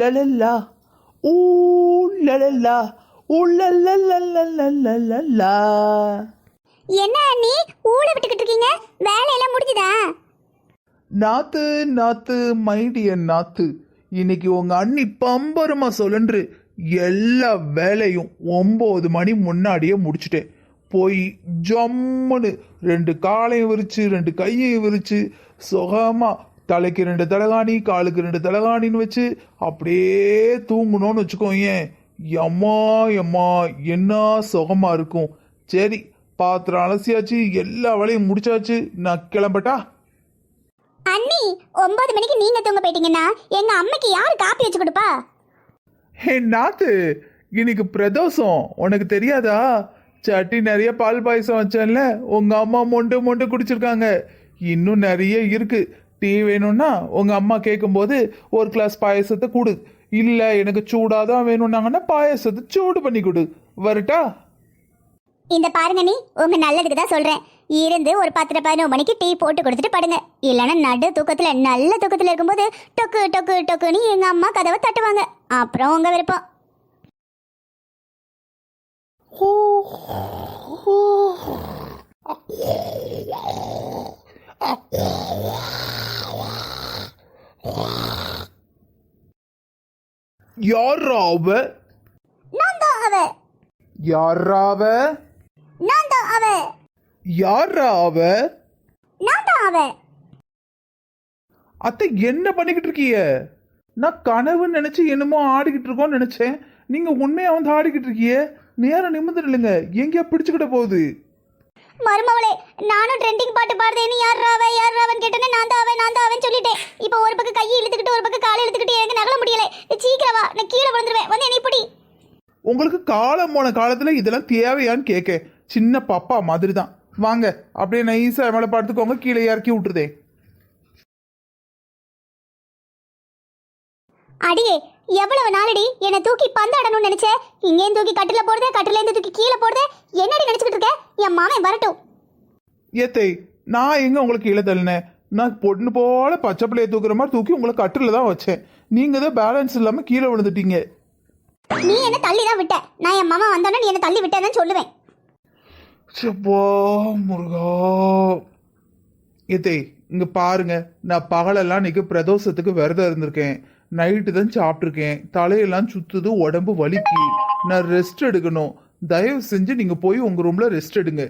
லலல்லா ஊ லலல்லா ஊ லலல்லா என்ன அண்ணி ஊழ விட்டுக்கிட்டு இருக்கீங்க? வேலையெல்லாம் முடிஞ்சுதா? நாத்து நாத்து இன்னைக்கு உங்க அண்ணி பம்பரமா சொல்லன்று எல்லா வேலையும் ஒம்பது மணி முன்னாடியே முடிச்சுட்டேன். போய் ஜம்முன்னு ரெண்டு காலையும் விரிச்சு ரெண்டு கையையும் விரிச்சு சுகமாக தலைக்கு ரெண்டு தலகாணி காலுக்கு ரெண்டு தலகாணின்னு வச்சு அப்படியே தூங்கணும்னு வச்சுக்கோங்க எம்மா எம்மா என்ன சுகமா இருக்கும். சரி பாத்திரம் அலசியாச்சு எல்லா வேலையும் முடிச்சாச்சு. நான் கிளம்பட்டா? அண்ணி ஒன்பது மணிக்கு நீங்க தூங்க போயிட்டீங்கன்னா எங்க அம்மைக்கு யாரு காப்பி வச்சு கொடுப்பா? ஹே நாத்து இன்னைக்கு பிரதோஷம். உனக்கு தெரியாதா? சட்டி நிறைய பால் பாயசம் வச்சேன்ல. உங்க அம்மா மொண்டு மொண்டு குடிச்சிருக்காங்க. இன்னும் நிறைய இருக்கு. டீ வேணும்னா உங்க அம்மா கேட்கும்போது ஒரு கிளாஸ் பாயசத்தை கொடு. இல்ல எனக்கு சூடாதான் வேணும்னாங்கன்னா பாயசத்தை சூடு பண்ணி கொடு. வரட்டா? இந்த பாருங்க நீ உங்க நல்லதுக்கு தான் சொல்றேன். இருந்து ஒரு பத்தரை பதினோரு மணிக்கு டீ போட்டு கொடுத்துட்டு படுங்க. இல்லைன்னா நடு தூக்கத்துல நல்ல தூக்கத்துல இருக்கும்போது டொக்கு டொக்கு டொக்குன்னு எங்க அம்மா கதவை தட்டுவாங்க. அப்புறம் உங்க விருப்பம். யாரா அவ நான் தான் அவ யாரா அவ நான் தான் அவ யாரா அவ நான் தான் அவ அத்தை என்ன பண்ணிக்கிட்டு இருக்கீங்க? நான் கனவுன்னு நினைச்சு என்னமோ ஆடிக்கிட்டு இருக்கோம்னு நினைச்சேன். நீங்க உண்மையா வந்து ஆடிக்கிட்டு இருக்கீங்க? நேரம் நிமிந்து இல்லைங்க எங்கேயா பிடிச்சுக்கிட்ட போகுது. மருமவளே நானும் ட்ரெண்டிங் பாட்டு பாடுறேன்னு யார் ராவ யார் ராவன் கேட்டேன்னு நான் தான் அவன் நான் தான் அவன் சொல்லிட்டேன். இப்போ ஒரு பக்கம் கையை இழுத்துக்கிட்டு ஒரு பக்கம் காலை இழுத்துக்கிட்டு எனக்கு நகல முடியல. சீக்கிரவா நான் கீழே விழுந்துருவேன். வந்து என்னை இப்படி உங்களுக்கு காலம் போன காலத்துல இதெல்லாம் தேவையான்னு கேட்க. சின்ன பாப்பா மாதிரி தான் வாங்க அப்படியே நைஸா மேல படுத்துக்கோங்க கீழே இறக்கி விட்டுருதே. அடியே எவ்வளவு நாளடி என்னை தூக்கி பந்தாடணும்னு நினைச்ச? இங்கேயும் தூக்கி கட்டில போடுதே கட்டில இருந்து தூக்கி கீழே போடுதே? என்னடி நினைச்சுக்கிட்டு இருக்க? என் மாமன் வரட்டும். ஏத்தை நான் எங்க உங்களுக்கு கீழே தள்ளினேன் நான் பொண்ணு போல பச்சை பிள்ளைய தூக்குற மாதிரி தூக்கி உங்களை கட்டில தான் வச்சேன். நீங்க தான் பேலன்ஸ் இல்லாம கீழே விழுந்துட்டீங்க. நீ என்ன தள்ளி தான் விட்ட. நான் என் மாமா வந்தோன்னே நீ என்ன தள்ளி விட்டேன்னு சொல்லுவேன். சப்பா முருகா. ஏத்தே இங்க பாருங்க. நான் பகலெல்லாம் இன்னைக்கு பிரதோஷத்துக்கு விரதம் இருந்திருக்கேன். நைட்டு தான் சாப்பிட்ருக்கேன் தலையெல்லாம் சுத்துது உடம்பு வலிக்கு. நான் ரெஸ்ட் எடுக்கணும். தயவு செஞ்சு நீங்க போய் உங்க ரூம்ல ரெஸ்ட் எடுங்க.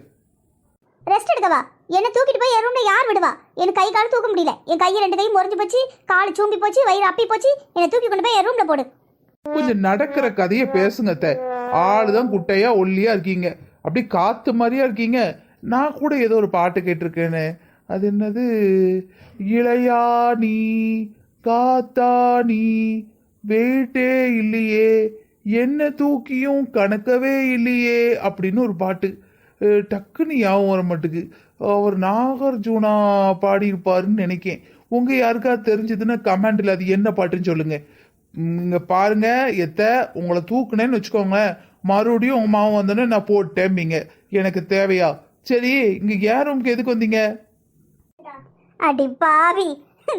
ரெஸ்ட் எடுக்கவா? என்ன தூக்கிட்டு போய் என் ரூம்ல யார் விடுவா? எனக்கு கை கால் தூக்க முடியல. என் கை ரெண்டு கையும் முறிஞ்சு போச்சு கால் சூம்பி போச்சு வயிறு அப்பி போச்சு. என்னை தூக்கி கொண்டு போய் என் ரூம்ல போடு. கொஞ்சம் நடக்கிற கதையை பேசுங்க அத்தை. ஆளுதான் குட்டையா ஒல்லியா இருக்கீங்க. அப்படி காத்து மாதிரியா இருக்கீங்க. நான் கூட ஏதோ ஒரு பாட்டு கேட்டிருக்கேனே. அது என்னது? இளையா நீ காத்தா நீ வெயிட்டே இல்லையே என்ன தூக்கியும் கணக்கவே இல்லையே அப்படின்னு ஒரு பாட்டு. டக்குன்னு யாவும் வர மாட்டுக்கு. அவர் நாகார்ஜுனா பாடியிருப்பாருன்னு நினைக்கேன். உங்கள் யாருக்காவது தெரிஞ்சதுன்னா கமெண்டில் அது என்ன பாட்டுன்னு சொல்லுங்கள் இங்கே பாருங்கள் எத்த உங்களை தூக்குனேன்னு வச்சுக்கோங்க மறுபடியும் உங்கள் மாவன் வந்தோன்னே நான் போட்டேம்பிங்க எனக்கு தேவையா? சரி இங்கே யார் ரூமுக்கு எதுக்கு வந்தீங்க? அடி பாவி.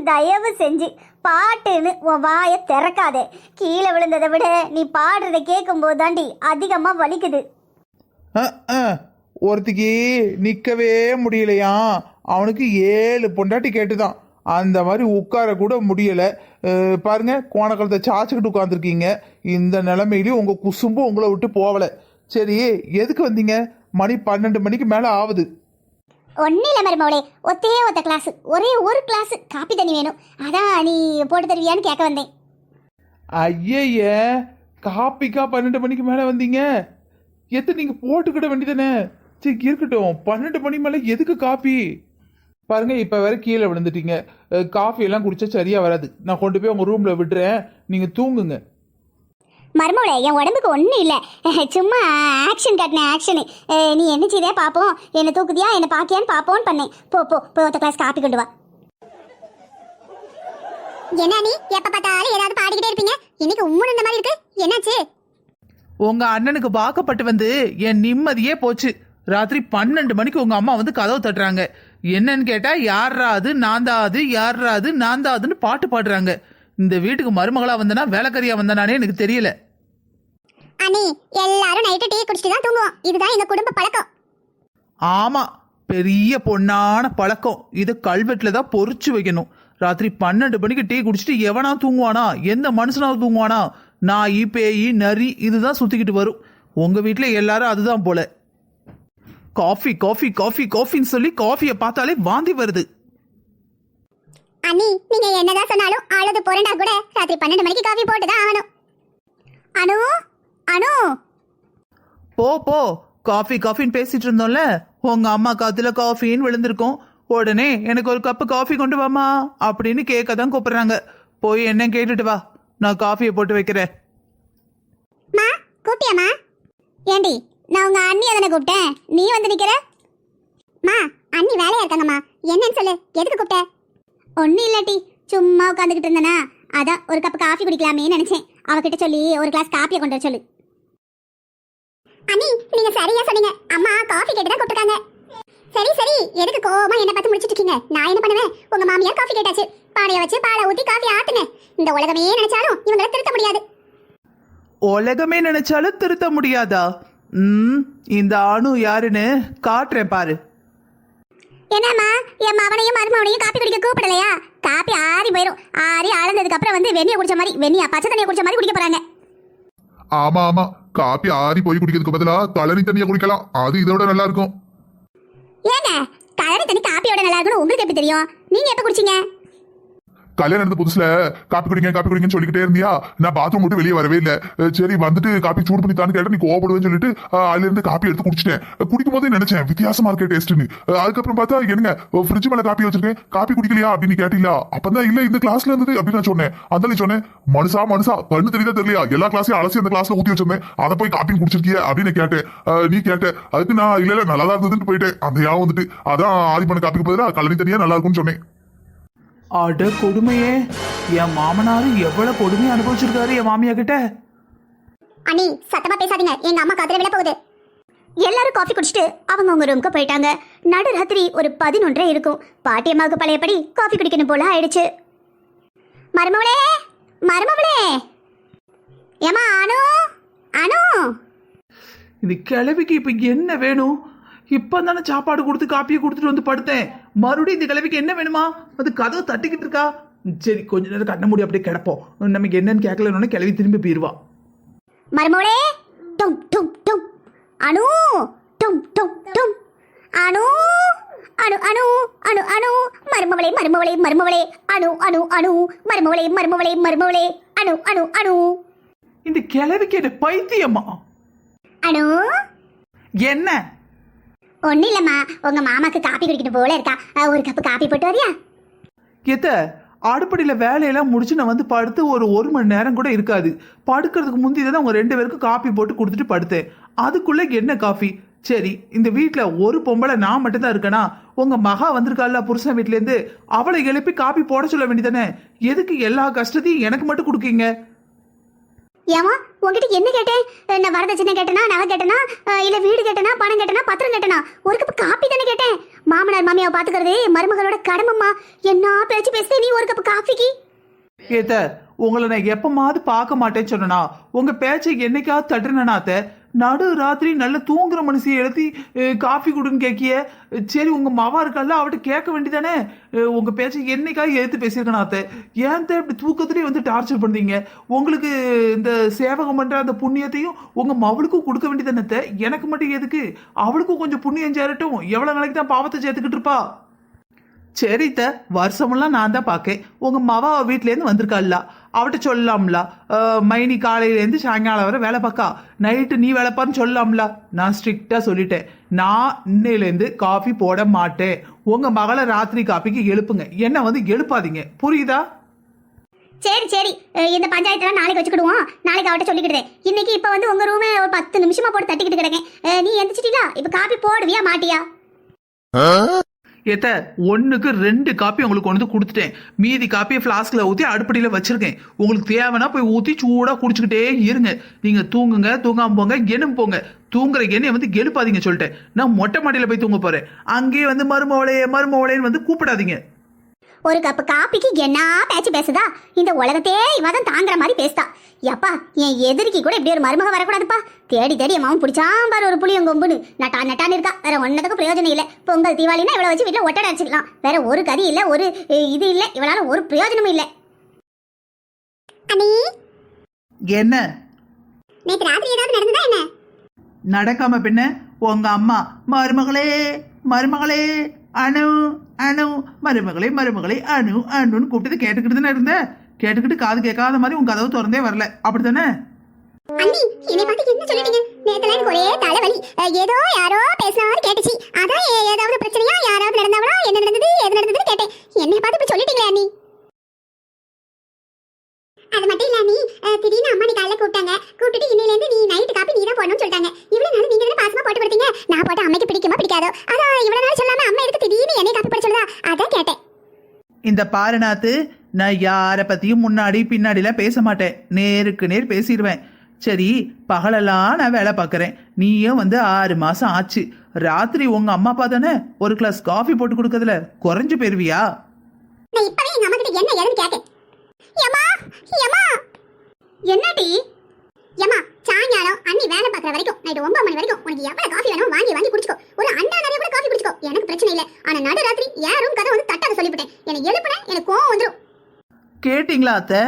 தயவு செஞ்சு பாட்டுன்னு உன் வாயை திறக்காதே. கீழே விழுந்ததை விட நீ பாடுறதை கேட்கும்போது தாண்டி அதிகமாக வலிக்குது. ஒருத்திக்கு நிற்கவே முடியலையா? அவனுக்கு ஏழு பொண்டாட்டி கேட்டுதான். அந்த மாதிரி உட்கார கூட முடியலை. பாருங்க கோணக்கலத்தை சாச்சுக்கிட்டு உட்காந்துருக்கீங்க இந்த நிலைமையிலயும் உங்கள் குசும்பும் உங்களை விட்டு போகலை. சரி எதுக்கு வந்தீங்க? மணி பன்னெண்டு மணிக்கு மேலே ஆகுது. ஒன்றும் இல்லை மருமவளே. ஒத்தே ஒத்த கிளாஸ் ஒரே ஒரு கிளாஸ் காப்பி தண்ணி வேணும். அதான் நீ போட்டு தருவியான்னு கேட்க வந்தேன். ஐயய்ய காப்பிக்கா பன்னெண்டு மணிக்கு மேல வந்தீங்க? எத்தனை நீங்க போட்டுக்கிட வேண்டியதானே சரி இருக்கட்டும். பன்னெண்டு மணி மேல எதுக்கு காப்பி? பாருங்க இப்ப வேற கீழே விழுந்துட்டீங்க. காஃபி எல்லாம் குடிச்சா சரியா வராது. நான் கொண்டு போய் உங்க ரூம்ல விடுறேன். நீங்க தூங்குங்க. மருமவளே என் உடம்புக்கு ஒன்றும் இல்லை. சும்மா ஆக்ஷன் காட்டின ஆக்ஷனு நீ என்ன செய்தே பார்ப்போம் என்னை தூக்குதியா? என்னை பாக்கியான்னு பார்ப்போன்னு பண்ணேன். போ போ போய் ஒத்த கிளாஸ் காப்பி கொண்டு வா. என்ன நீ? எப்ப பார்த்தாலும் ஏதாவது பாடிக்கிட்டே இருப்பீங்க. இன்னைக்கு உம்முன்னு இந்த மாதிரி இருக்கு. என்னாச்சு? உங்க அண்ணனுக்கு வாக்கப்பட்டு வந்து என் நிம்மதியே போச்சு. ராத்திரி பன்னெண்டு மணிக்கு உங்க அம்மா வந்து கதவு தட்டுறாங்க. என்னன்னு கேட்டா யாரா அது நான் தான் அது யாரா அது நான் தான் அதுன்னு பாட்டு பாடுறாங்க. இந்த வீட்டுக்கு மருமகளா வந்தனா வேலைக்காரியா வந்தனானே எனக்கு தெரியல. அண்ணி எல்லாரும் நைட்டு டீ குடிச்சிட்டு தான் தூங்குவோம். இதுதான் எங்க குடும்ப பழக்கம். ஆமா பெரிய பொண்ணான பழக்கம். இது கல்வெட்டுல தான் பொறிச்சு வைக்கணும். ராத்திரி பன்னெண்டு மணிக்கு டீ குடிச்சிட்டு எவனா தூங்குவானா எந்த மனுஷனாவது தூங்குவானா நாய் பேய் நரி இதுதான் சுத்திக்கிட்டு வரும். உங்க வீட்ல எல்லாரும் அதுதான் போல. காஃபி காஃபி காஃபி காஃபின்னு சொல்லி காஃபியை பார்த்தாலே வாந்தி வருது. அண்ணி நீங்க என்னதான் சொன்னாலும் அழுது புரண்டா கூட ராத்திரி பன்னெண்டு மணிக்கு காஃபி போட்டு தான் ஆகணும். அனு அனு. போ போ. காஃபி காஃபின்னு பேசிட்டு இருந்தோம்ல? உங்க அம்மா காத்துல காஃபின்னு விழுந்திருக்கும். உடனே எனக்கு ஒரு கப்பு காஃபி கொண்டு வாமா அப்படின்னு கேட்க தான் கூப்பிடுறாங்க. போய் என்ன கேட்டுட்டு வா. நான் காஃபியை போட்டு வைக்கிறேன். மா கூப்பிட்டியாமா ஏண்டி நான் உங்க அண்ணியை தானே கூப்பிட்டேன். நீ வந்து நிக்கிற? மா அண்ணி வேலையா இருக்காங்கம்மா. என்னன்னு சொல்லு. எதுக்கு கூப்பிட்ட? ஒன்றும் இல்லாட்டி சும்மா உட்காந்துக்கிட்டு இருந்தேனா? அதான் ஒரு கப் காஃபி குடிக்கலாமே நினைச்சேன். அவகிட்ட சொல்லி ஒரு கிளாஸ் காப்பியை கொண்டு வர சொல்லு. அண்ணி நீங்க சரியா சொன்னீங்க. அம்மா காஃபி கேட்டு தான் கூப்பிட்டுருக்காங்க. சரி சரி. எதுக்கு கோவமா என்ன பார்த்து முடிச்சிட்டு இருக்கீங்க? நான் என்ன பண்ணுவேன்? உங்க மாமியார் காஃபி கேட்டாச்சு. பானைய வச்சு பாலை ஊத்தி காஃபி ஆத்துங்க இந்த உலகமே நினைச்சாலும் இவங்களை திருத்த முடியாது. உலகமே நினைச்சாலும் திருத்த முடியாதா? ம் இந்த ஆணு யாருன்னு காட்டுறேன் பாரு. என்னம்மா என் மவனையும் மருமவனையும் காப்பி குடிக்க கூப்பிடலையா? காப்பி ஆறி போயிடும் ஆறி ஆழ்ந்ததுக்கு அப்புறம் வந்து வெந்நிய குடிச்ச மாதிரி வெந்நியா பச்சை தண்ணியை குடிச்ச மாதிரி குடிக்க போறாங்க. ஆமா ஆமா. காப்பி ஆறி போய் குடிக்கிறதுக்கு பதிலா கழனி தண்ணியை குடிக்கலாம். அது இதோட நல்லா இருக்கும். ஏங்க கலரி தண்ணி காப்பியோட நல்லா இருக்குன்னு உங்களுக்கு எப்படி தெரியும்? நீங்க எப்ப குடிச்சீங்க? கல்யாணம் நடந்த புதுசுல காப்பி குடிங்க காப்பி குடிங்கன்னு சொல்லிக்கிட்டே இருந்தியா? நான் பாத்ரூம் விட்டு வெளியே வரவே இல்லை. சரி வந்துட்டு காப்பி சூடு பண்ணி தான்னு கேட்டா நீ கோவப்படுவேன்னு சொல்லிட்டு அதுல இருந்து காப்பி எடுத்து குடிச்சிட்டேன். குடிக்கும் போதே நினைச்சேன் வித்தியாசமா இருக்கே டேஸ்ட்னு அதுக்கப்புறம் பார்த்தா என்னங்க ஃப்ரிட்ஜ் மேல காப்பி வச்சிருக்கேன். காப்பி குடிக்கலையா அப்படின்னு கேட்டீங்களா? அப்பதான் இல்ல இந்த கிளாஸ்ல இருந்தது அப்படின்னு நான் சொன்னேன். அந்த சொன்னேன் மனுஷா மனுஷா கண்ணு தெரியுதா தெரியலையா? எல்லா கிளாஸையும் அலசி அந்த கிளாஸ்ல ஊத்தி வச்சிருந்தேன். அதை போய் காப்பி குடிச்சிருக்கிய அப்படின்னு கேட்டேன். நீ கேட்ட அதுக்கு நான் இல்ல இல்ல நல்லா தான் இருந்ததுன்னு போயிட்டேன். அந்த யாவும் வந்துட்டு. அதான் ஆதி பண்ண காப்பிக்கு பதிலாக கழனி தனியா நல்லா இருக்கும்னு சொன்னேன். அட கொடுமையே. என் மாமனாரு எவ்வளவு கொடுமையை அனுபவிச்சிருக்காரு என் மாமியா கிட்ட அண்ணி சத்தமா பேசாதீங்க. எங்க அம்மா காதுல விட போகுது எல்லாரும் காஃபி குடிச்சிட்டு அவங்க உங்க ரூமுக்கு போயிட்டாங்க. நடுராத்திரி ஒரு பதினொன்றரை இருக்கும். பாட்டியம்மாவுக்கு பழையபடி காஃபி குடிக்கணும் போல ஆயிடுச்சு. மருமவளே மருமவளே. ஏமா அனு அனு. இந்த கிழவிக்கு இப்ப என்ன வேணும்? இப்போ தானே சாப்பாடு கொடுத்து காப்பியை கொடுத்துட்டு வந்து படுத்தேன். மறுபடியும் இந்த கிழவிக்கு என்ன வேணுமா? அது கதவு தட்டிக்கிட்டு இருக்கா? சரி கொஞ்ச நேரம் கண்ண மூடி அப்படியே கிடப்போம். நமக்கு என்னன்னு கேட்கலன்னு கிளவி திரும்பி போயிடுவா மருமவளே டும் டும் டும். அனு டும் டும் டும். அனு அனு அனு அனு அனு. மருமவளே மருமவளே மருமவளே அனு அனு அனு. மருமவளே மருமவளே மருமவளே அனு அனு அனு. இந்த கிழவிக்கு என்ன பைத்தியமா? அனு? என்ன? ஒன்றும் இல்லைம்மா உங்கள் மாமாக்கு காப்பி குடிக்கணும் போல இருக்கா. ஒரு கப்பு காப்பி போட்டு வரியா? எத்த அடுப்படியில் வேலையெல்லாம் முடிச்சு நான் வந்து படுத்து ஒரு ஒரு மணி நேரம் கூட இருக்காது. படுக்கிறதுக்கு முந்தி தான் உங்க ரெண்டு பேருக்கும் காப்பி போட்டு கொடுத்துட்டு படுத்தேன். அதுக்குள்ள என்ன காஃபி சரி இந்த வீட்டில் ஒரு பொம்பளை நான் மட்டும்தான் இருக்கேனா? உங்க மகா வந்திருக்காள்ல புருஷன் வீட்டிலேருந்து அவளை எழுப்பி காப்பி போட சொல்ல வேண்டியதானே எதுக்கு எல்லா கஷ்டத்தையும் எனக்கு மட்டும் கொடுக்கீங்க? ஏமா உங்ககிட்ட என்ன கேட்டேன்? என்ன நான் வரதட்சணை கேட்டனா நகை கேட்டனா இல்ல வீடு கேட்டனா பணம் கேட்டனா பத்திரம் கேட்டனா? ஒரு கப்பு காப்பி தானே கேட்டேன். மாமனார் மாமியாவை பாத்துக்கிறது மருமகளோட கடமைம்மா. என்ன பேச்சு பேசுதே நீ ஒரு கப்பு காஃபிக்கு? ஏத்த உங்களை நான் எப்பமாவது பார்க்க மாட்டேன்னு சொன்னா உங்க பேச்சை என்னைக்காவது தட்டுனனாத்த நடு ராத்திரி நல்ல தூங்குற மனுஷியை எழுத்தி காஃபி கொடுன்னு கேட்கிய சரி உங்கள் மவா இருக்கல்ல அவட்ட கேட்க வேண்டிதானே உங்கள் உங்க பேச்சை என்னைக்காவது எடுத்து அத்தை. ஏன் தே இப்படி தூக்கத்துலேயே வந்து டார்ச்சர் பண்ணுறீங்க உங்களுக்கு இந்த சேவகம் பண்ணுற அந்த புண்ணியத்தையும் உங்கள் மவளுக்கும் கொடுக்க வேண்டியதானே எனக்கு மட்டும் எதுக்கு? அவளுக்கும் கொஞ்சம் புண்ணியம் சேரட்டும். எவ்வளோ நாளைக்கு தான் பாவத்தை சேர்த்துக்கிட்டு இருப்பா? சரித்த வருஷமெல்லாம் நான் தான் பார்க்கேன். உங்கள் மவா வீட்டிலேருந்து வந்திருக்காள்ல. அவட்ட சொல்லலாம்ல அஹ், மைனி காலையிலேருந்து சாயங்காலம் வரை வேலை பார்க்கா நைட்டு நீ வேலை பாருன்னு சொல்லலாம்ல நான் ஸ்ட்ரிக்டா சொல்லிட்டேன். நான் இன்னையிலேருந்து காஃபி போட மாட்டேன். உங்க மகளை ராத்திரி காப்பிக்கு எழுப்புங்க. என்ன வந்து எழுப்பாதீங்க. புரியுதா? சரி சரி. இந்த பஞ்சாயத்துல நாளைக்கு வச்சுக்கிடுவோம். நாளைக்கு அவட்ட சொல்லிக்கிடுறேன் இன்னைக்கு இப்ப வந்து உங்க ரூமை ஒரு பத்து நிமிஷமா போட்டு தட்டிக்கிட்டு கிடக்கேன். நீ எந்திரிச்சிட்டீங்களா? இப்ப காப்பி போடுவியா மாட்டியா? ஏத்த ஒன்றுக்கு ரெண்டு காப்பி உங்களுக்கு கொண்டு வந்து கொடுத்துட்டேன். மீதி காப்பியை ஃப்ளாஸ்கில் ஊற்றி அடுப்படியில் வச்சுருக்கேன். உங்களுக்கு தேவைன்னா போய் ஊற்றி சூடாக குடிச்சுக்கிட்டே இருங்க. நீங்கள் தூங்குங்க தூங்காமல் போங்க எனும் போங்க. தூங்குற எண்ணெய் வந்து எழுப்பாதீங்க சொல்லிட்டேன். நான் மொட்டை மாடியில் போய் தூங்க போகிறேன் அங்கேயே வந்து மருமவளையே மருமவளையன்னு வந்து கூப்பிடாதீங்க. ஒரு கப்பு காப்பிக்கு என்ன பேச்சு பேசுதா? இந்த உலகத்தே இவ தான் தாங்குற மாதிரி பேசுதா. எப்பா என் எதிரிக்கு கூட இப்படி ஒரு மருமக வரக்கூடாதுப்பா. தேடி தேடி என் மாமன் பிடிச்சாம் பாரு ஒரு புளியும் கொம்புன்னு. நட்டா நட்டான்னு இருக்கா. வேற ஒன்னதுக்கும் பிரயோஜனம் இல்லை. பொங்கல் தீபாவளினா இவளை வச்சு வீட்டில் ஒட்டடை அடிச்சுக்கலாம். வேற ஒரு கதி இல்லை ஒரு இது இல்லை. இவளால ஒரு பிரயோஜனமும் இல்லை. என்ன? நேற்று ராத்திரி ஏதாவது நடந்ததா என்ன? நடக்காம பின்ன உங்க அம்மா மருமகளே மருமகளே அணு அணு மருமகளே மருமகளை அணு அணுன்னு கூப்பிட்டு கேட்டுக்கிட்டு தானே இருந்த? கேட்டுக்கிட்டு காது கேட்காத மாதிரி உன் கதவு திறந்தே வரல. அப்படித்தானே? அண்ணி என்னை பார்த்து என்ன சொல்லிட்டீங்க? நேத்துல எனக்கு ஒரே தலைவலி. அஹ், ஏதோ யாரோ பேசுன மாதிரி கேட்டுச்சு. அதான் ஏ- ஏதாவது பிரச்சனையா? யாராவது நடந்தாவளா என்ன நடந்தது? எது நடந்ததுன்னு கேட்டேன். என்னை பார்த்து இப்படி சொல்லிட்டீங்களே அண்ணி. அது மட்டும் இல்ல அஹ், திடீர்னு அம்மா நீ காலைல கூப்பிட்டாங்க. கூப்பிட்டுட்டு இன்னையில இருந்து நீ நைட்டு காப்பி நீ தான் போடணும்னு சொல்லிட்டாங்க. இவ்வளவு நாள் நீங்க பாசமா போட்டு கொடுத்தீங்க நான் போட்டு அம்மைக்கு பிடிக்குமா பிடிக்காதோ? அதான் இவ்வளவு நாள் சொல்லாம அம்மா எடுத்து திடீர்னு என்னை காப்பி போட சொல்லுதா? அதான் கேட்டேன். இந்த பாருநாத்து நான் யாரை பத்தியும் முன்னாடி பின்னாடிலாம் பேச மாட்டேன். நேருக்கு நேர் பேசிடுவேன். சரி பகலெல்லாம் நான் வேலை பார்க்குறேன். நீயும் வந்து ஆறு மாசம் ஆச்சு. ராத்திரி உங்க அம்மா அப்பா தானே ஒரு கிளாஸ் காஃபி போட்டு கொடுக்கறதுல குறைஞ்சு போயிருவியா? நான் இப்பவே எங்க அம்மா கிட்ட என்ன ஏதுன்னு கேட்டேன். ஏமா என்னடி? ஏமா சாயங்காலம் அண்ணி வேலை பார்க்குற வரைக்கும் நைட்டு ஒன்பது மணி வரைக்கும் உனக்கு எவ்வளோ காஃபி வேணும் வாங்கி வாங்கி குடிச்சிக்கோ. ஒரு அண்டா நிறைய கூட காஃபி குடிச்சிக்கோ. எனக்கு பிரச்சனை இல்லை. ஆனா நடு ராத்திரி யாரும் கதை வந்து தட்டாத சொல்லிவிட்டேன். எனக்கு எழுப்புனேன் எனக்கு கோவம் வந்துடும் கேட்டிங்களா அத்தை?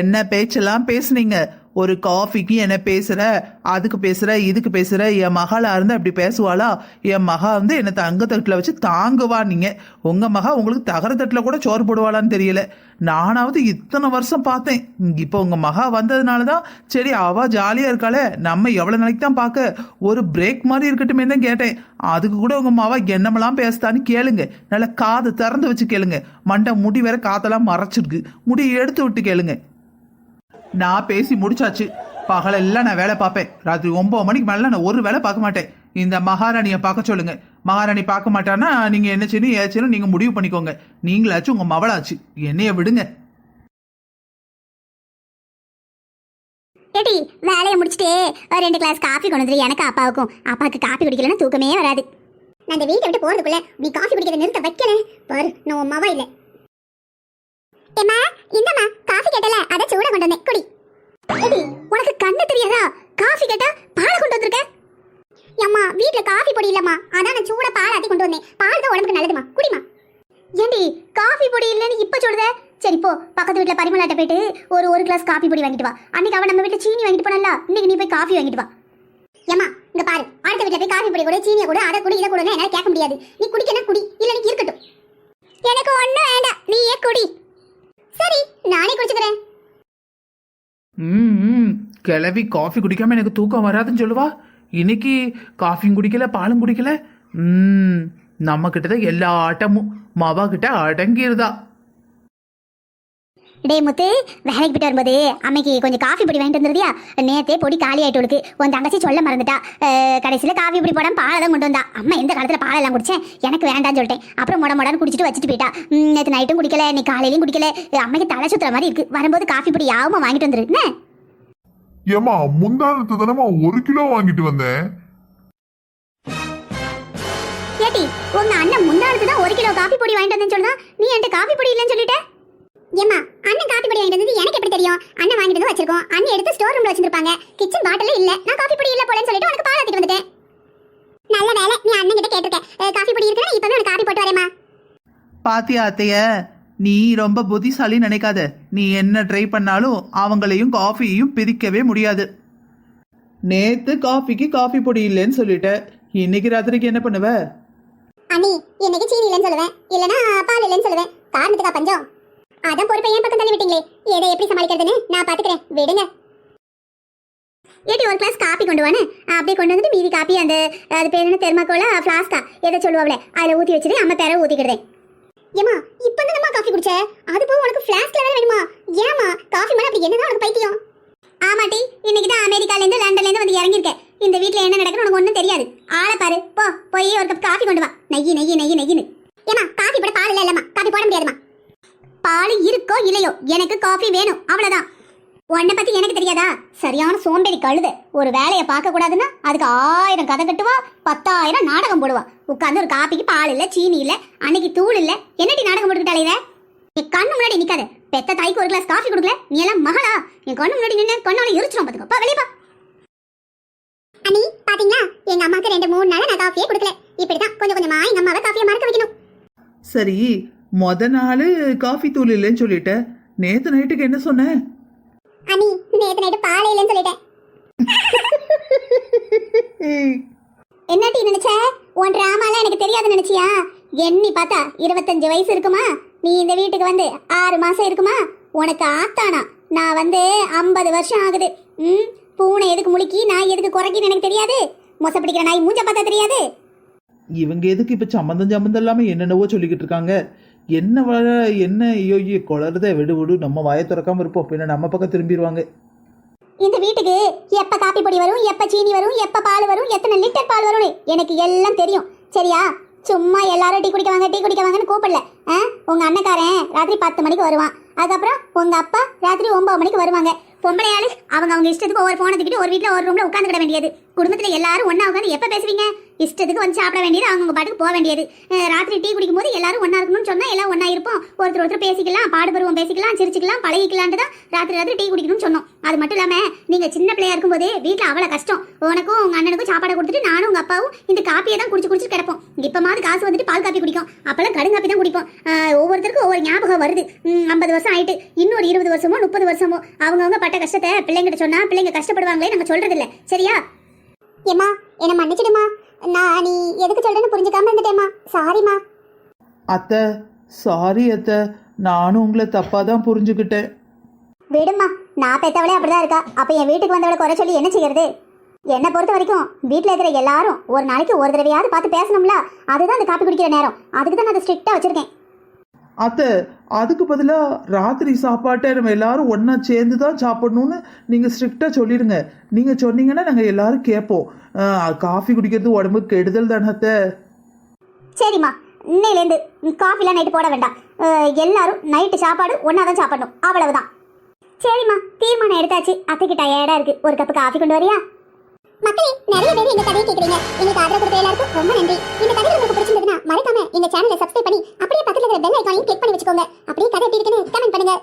என்ன பேச்செல்லாம் பேசுனீங்க? ஒரு காஃபிக்கு என்ன பேசுற அதுக்கு பேசுற இதுக்கு பேசுற என் மகளா இருந்து அப்படி பேசுவாளா? என் மகா வந்து என்ன தங்க தட்டுல வச்சு தாங்குவா நீங்க. உங்க மகா உங்களுக்கு தகர தட்டுல கூட சோறு போடுவாளான்னு தெரியல. நானாவது இத்தனை வருஷம் பார்த்தேன். இப்போ உங்க மகா வந்ததுனால தான் சரி அவ ஜாலியா இருக்காளே. நம்ம எவ்வளவு நாளைக்கு தான் பார்க்க? ஒரு பிரேக் மாதிரி இருக்கட்டுமே தான் கேட்டேன். அதுக்கு கூட உங்க மாவா என்னமெல்லாம் பேசுதான்னு கேளுங்க. நல்லா காது திறந்து வச்சு கேளுங்க. மண்டை முடி வேற காத்தெல்லாம் மறைச்சிருக்கு. முடி எடுத்து விட்டு கேளுங்க. நான் பேசி முடிச்சாச்சு. பகலெல்லாம் நான் வேலை பார்ப்பேன். ராத்திரி ஒன்பது மணிக்கு மேலே நான் ஒரு வேலை பார்க்க மாட்டேன். இந்த மகாராணியை பார்க்க சொல்லுங்க. மகாராணி பார்க்க மாட்டானா நீங்க என்ன செய்யணும் ஏச்சனும் நீங்க முடிவு பண்ணிக்கோங்க. நீங்களாச்சும் உங்க மவளாச்சு என்னைய விடுங்க. ஏடி வேலையை முடிச்சுட்டு ஒரு ரெண்டு கிளாஸ் காஃபி கொண்டு வந்துரு. எனக்கு அப்பாவுக்கும். அப்பாவுக்கு காஃபி குடிக்கலன்னா தூக்கமே வராது. நான் இந்த வீட்டை விட்டு போறதுக்குள்ள நீ காஃபி குடிக்கிறத நிறுத்த வைக்கல. பாரு நான் உன் மவ இல்லை. ஏமா இந்தம்மா காஃபி கேட்டல அத சூட கொண்டு வந்தேன் குடி. ஏடி உனக்கு கண்ணு தெரியாதா? காஃபி கேட்டா பாலை கொண்டு வந்திருக்க? அம்மா வீட்ல காஃபி பொடி இல்லம்மா. அதான் நான் சூட பால் ஆத்தி கொண்டு வந்தேன். பால் தான் உடம்புக்கு நல்லதுமா குடிமா ஏண்டி காஃபி பொடி இல்லைன்னு இப்ப சொல்ற? சரி போ. பக்கத்து வீட்ல பரிமளாட்ட போயிட்டு ஒரு ஒரு கிளாஸ் காஃபி பொடி வாங்கிட்டு வா. அன்னைக்கு அவன் நம்ம வீட்ல சீனி வாங்கிட்டு போனல இன்னைக்கு நீ போய் காஃபி வாங்கிட்டு வா. ஏமா இங்க பாரு. அடுத்த வீட்ல போய் காஃபி பொடி கூட சீனியை கூட அதை குடி இதை கூட என்னால கேட்க முடியாது. நீ குடிக்கனா குடி. இல்ல நீ இருக்கட்டும். எனக்கு ஒண்ணும் வேண்டாம். நீயே குடி. சரி நானே குடிச்சுக்கிறேன். ம் கிளவி காஃபி குடிக்காம எனக்கு தூக்கம் வராதுன்னு சொல்லுவா. இன்னைக்கு காஃபியும் குடிக்கல பாலும் குடிக்கல. ம் நம்ம கிட்டதான் எல்லா ஆட்டமும். மவா கிட்ட அடங்கிருதா டேய் முத்து வேலைக்கு போயிட்டு வரும்போது அம்மைக்கு கொஞ்சம் காஃபி பொடி வாங்கிட்டு வந்துருதியா? நேத்தே பொடி காலி ஆயிட்டு உன் தங்கச்சி சொல்ல மறந்துட்டா. கடைசியில காஃபி பொடி போடாம பாலை தான் கொண்டு வந்தா. அம்மா எந்த காலத்துல பாலெல்லாம் குடிச்சேன்? எனக்கு வேண்டாம்னு சொல்லிட்டேன். அப்புறம் மொட மொடன்னு குடிச்சிட்டு வச்சுட்டு போயிட்டா. நேத்து நைட்டும் குடிக்கல இன்னைக்கு காலையிலயும் குடிக்கல. அம்மைக்கு தலை சுத்துற மாதிரி இருக்கு. வரும்போது காஃபி பொடி யாவும் வாங்கிட்டு வந்துரு? என்ன? ஏமா முந்தானத்து தானமா ஒரு கிலோ வாங்கிட்டு வந்தேன். ஏட்டி உங்க அண்ணன் முந்தானத்து தான் ஒரு கிலோ காஃபி பொடி வாங்கிட்டு வந்தேன்னு சொல்லுதா நீ என்கிட்ட காஃபி பொடி இல்லைன்னு சொல்லிட்ட? ஏமா அண்ணன் காஃபி பொடி வாங்கிட்டு வந்தது எனக்கு எப்படி தெரியும்? அண்ணன் வாங்கிட்டு வச்சிருக்கோம். அண்ணன் எடுத்து ஸ்டோர் ரூம்ல வச்சிருப்பாங்க கிச்சன் பாட்டில இல்ல. நான் காஃபி பொடி இல்ல போலன்னு சொல்லிட்டு உனக்கு பால் ஆத்திட்டு வந்துட்டேன். நல்ல வேலை. நீ அண்ணன் கிட்ட கேட்டிருக்க. காஃபி பொடி இருக்குன்னா இப்பவே உனக்கு காஃபி போட்டு வரேமா பாத்தியா அத்தைய? நீ ரொம்ப புத்திசாலி நினைக்காத. நீ என்ன ட்ரை பண்ணாலும் அவங்களையும் காஃபியையும் பிரிக்கவே முடியாது. நேத்து காஃபிக்கு காஃபி பொடி இல்லைன்னு சொல்லிட்ட. இன்னைக்கு ராத்திரிக்கு என்ன பண்ணுவ? அண்ணி இன்னைக்கு சீனி இல்லைன்னு சொல்லுவேன். இல்லனா பால் இல்லைன்னு சொல்லுவேன். காரணத்துக்கா பஞ்சம்? அதான் பொறுப்பை ஏன் பக்கம் தள்ளி விட்டீங்களே எதை எப்படி சமாளிக்கிறதுன்னு நான் பாத்துக்கிறேன். விடுங்க. ஏடி ஒரு கிளாஸ் காப்பி கொண்டு வானே அப்படியே கொண்டு வந்துட்டு மீதி காப்பி அந்த அது பேர் என்ன? தெர்மாக்கோலா ஃப்ளாஸ்கா எதை சொல்லுவாங்களே அதில் ஊற்றி வச்சுட்டு அம்மா பேர ஊற்றிக்கிடுறேன் ஏமா இப்போ தான் காஃபி குடிச்ச? அது போக உனக்கு ஃப்ளாஸ்க்ல வேறு வேணுமா? ஏமா காஃபி மேலே அப்படி என்னதான் உனக்கு பைத்தியம்? ஆமாட்டி இன்னைக்கு தான் அமெரிக்காலேருந்து லண்டன்லேருந்து வந்து இறங்கியிருக்கேன். இந்த வீட்டில் என்ன நடக்குன்னு உனக்கு ஒன்றும் தெரியாது. ஆளை பாரு. போ போய் ஒரு கப் காஃபி கொண்டு வா. நெய்யி நெய்யி நெய்யி நெய்யின்னு ஏமா காஃபி போட பால் இல்லை இல்லைம்மா காஃபி போட முடியாதுமா பால் இருக்கோ இல்லையோ? எனக்கு காஃபி வேணும். அவ்வளோதான் உன்னை பத்தி எனக்கு தெரியாதா? சரியான சோம்பேறி கழுது. ஒரு வேலையை பார்க்க கூடாதுன்னா அதுக்கு ஆயிரம் கதை கட்டுவா பத்தாயிரம் நாடகம் போடுவா. உட்காந்து ஒரு காப்பிக்கு பால் இல்லை சீனி இல்லை அன்னைக்கு தூள் இல்லை. என்னடி நாடகம் போட்டுக்கிட்டாலே இத? என் கண்ணு முன்னாடி நிக்காத. பெத்த தாய்க்கு ஒரு கிளாஸ் காஃபி கொடுக்கல. நீ எல்லாம் மகளா? என் கண்ணு முன்னாடி நின்று கண்ணால எரிச்சிரும் பாத்துக்கோ. பா வெளியே பா. பாத்தீங்களா? எங்க அம்மாக்கு ரெண்டு மூணு நாள் நான் காஃபியே கொடுக்கல. இப்படிதான் கொஞ்சம் கொஞ்சமா எங்க அம்மாவை காஃபியை மறக்க வைக்கணும். சரி மொத நாள் காஃபி தூள் இல்லைன்னு சொல்லிட்ட. நேத்து நைட்டுக்கு என்ன சொன்னேன் அனி நேத்து நைட்டு பாலை இல்லைன்னு சொல்லிட்டேன் ஏய். என்னடி நினைச்ச? உன் டிராமாலாம் எனக்கு தெரியாது நினைச்சியா? எண்ணி பார்த்தா இருபத்தஞ்சு வயசு இருக்குமா? நீ இந்த வீட்டுக்கு வந்து ஆறு மாசம் இருக்குமா? உனக்கு ஆத்தானா? நான் வந்து ஐம்பது வருஷம் ஆகுது. ம் பூனை எதுக்கு முழுக்கி நாய் எதுக்கு குறைக்கின்னு எனக்கு தெரியாது. மொசை பிடிக்கிற நாய் மூஞ்ச பார்த்தா தெரியாது. இவங்க எதுக்கு இப்ப சம்மந்தம் சம்மந்தம் இல்லாம என்னென்னவோ சொல்லிக்கிட்டு இருக்காங்க. என்ன வர என்ன ஐயோ ஐயோ குளறுத விடு விடு நம்ம வாயை திறக்காம இருப்போம். பின்ன நம்ம பக்கம் திரும்பிடுவாங்க. இந்த வீட்டுக்கு எப்ப காப்பி பொடி வரும் எப்ப சீனி வரும் எப்ப பால் வரும் எத்தனை லிட்டர் பால் வரும்னு எனக்கு எல்லாம் தெரியும். சரியா? சும்மா எல்லாரும் டீ குடிக்க வாங்க டீ குடிக்க வாங்கன்னு கூப்பிடல. ஆ? உங்க அண்ணக்காரன் ராத்திரி பத்து மணிக்கு வருவான். அதுக்கப்புறம் உங்க அப்பா ராத்திரி ஒன்பது மணிக்கு வருவாங்க. பொம்பளையாளு அவங்க அவங்க இஷ்டத்துக்கு ஒவ்வொரு போனை ஒரு வீட்டில் ஒரு ரூம்ல உட்காந்துக்கிட வேண்டியது. குடும்பத்துல எல்லாரும் ஒன்றா உட்காந்து எப்போ பேசுவீங்க? இஷ்டத்துக்கு வந்து சாப்பிட வேண்டியது அவங்க பாட்டுக்கு போக வேண்டியது. ராத்திரி டீ குடிக்கும் போது எல்லாரும் ஒன்றா இருக்கணும்னு சொன்னால் எல்லாம் ஒன்றா இருப்போம். ஒருத்தர் ஒருத்தர் பேசிக்கலாம் பாடுபருவம் பேசிக்கலாம் சிரிச்சுக்கலாம் பழகிக்கலான்ட்டு தான் ராத்திரி ராத்திரி டீ குடிக்கணும்னு சொன்னோம். அது மட்டும் இல்லாம நீங்க சின்ன பிள்ளையா இருக்கும்போது வீட்டில் அவ்வளோ கஷ்டம். உனக்கும் உங்கள் அண்ணனுக்கும் சாப்பாடு கொடுத்துட்டு நானும் உங்கள் அப்பாவும் இந்த காப்பியை தான் குடிச்சு குடிச்சு கிடப்போம். இப்பமாவது காசு வந்துட்டு பால் காப்பி குடிக்கும். அப்பெல்லாம் கடுங்காப்பி தான் குடிப்போம். ஒவ்வொருத்தருக்கும் ஒவ்வொரு ஞாபகம் வருது. ஐம்பது வருஷம் ஆயிட்டு. இன்னொரு இருபது வருஷமோ முப்பது வருஷமோ அவங்கவுங்க பட்ட கஷ்டத்தை பிள்ளைங்கிட்ட சொன்னா பிள்ளைங்க கஷ்டப்படுவாங்களே நாங்கள் சொல்கிறதில்ல சரியா? ஏமா என்ன மன்னிச்சிடுமா? நான் நீ எதுக்கு சொல்றேன்னு புரிஞ்சுக்காம இருந்துட்டேமா சாரிமா அத்தை சாரி அத்தை. நானும் உங்களை தப்பா தான் புரிஞ்சுக்கிட்டேன். விடுமா நான் பெத்தவளே அப்படிதான் இருக்கா. அப்ப என் வீட்டுக்கு வந்தவளை குறை சொல்லி என்ன செய்யறது? என்னை பொறுத்த வரைக்கும் வீட்டில் இருக்கிற எல்லாரும் ஒரு நாளைக்கு ஒரு தடவையாவது பார்த்து பேசணும்ல? அதுதான் அந்த காப்பி குடிக்கிற நேரம். அதுக்கு தான் நான் அதை ஸ்ட்ரிக்டாக வச்சிருக்கேன். அத்தை அதுக்கு பதிலாக ராத்திரி சாப்பாட்டை நம்ம எல்லாரும் ஒன்றா சேர்ந்து தான் சாப்பிடணும்னு நீங்கள் ஸ்ட்ரிக்டாக சொல்லிடுங்க. நீங்கள் சொன்னீங்கன்னா நாங்கள் எல்லாரும் கேட்போம். காஃபி குடிக்கிறது உடம்புக்கு கெடுதல் தானே அத்தை? சரிம்மா. இன்னையிலேருந்து காஃபிலாம் நைட்டு போட வேண்டாம். எல்லாரும் நைட்டு சாப்பாடு ஒன்றா தான் சாப்பிடணும். அவ்வளவுதான். சரிம்மா. தீர்மானம் எடுத்தாச்சு. அத்தைக்கு டயர்டா இருக்கு. ஒரு கப்பு காஃபி கொண்டு வரியா? மக்களே நிறைய பேர் எங்க கதையை கேக்குறீங்க. எங்களுக்கு ஆதரவு கொடுத்த எல்லாருக்கும் ரொம்ப நன்றி. இந்த கதை உங்களுக்கு பிடிச்சிருந்ததுன்னா மறக்காம எங்க சேனலை சப்ஸ்கிரைப் பண்ணி அப்படியே பக்கத்துல இருக்கிற பெல் ஐக்கானையும் கிளிக் பண்ணி வச்சுக்கோங்க. அப்படியே கதை எப்படி இருக்குன்னு கமெண்ட் பண்ணுங்க.